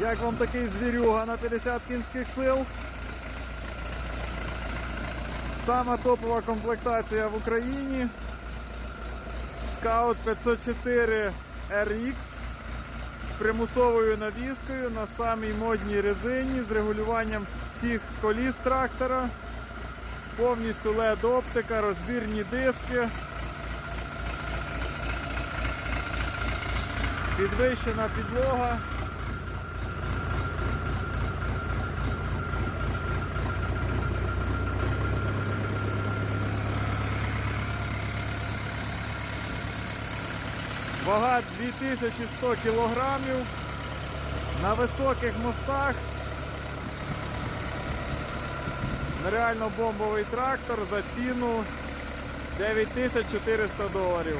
Як вам такий звірюга на 50 кінських сил? Сама топова комплектація в Україні. Scout 504 RX з примусовою навіскою на самій модній резині з регулюванням всіх коліс трактора. Повністю LED оптика, розбірні диски. Підвищена підлога. Вага 2100 кілограмів на високих мостах. Реально бомбовий трактор за ціну 9400 доларів.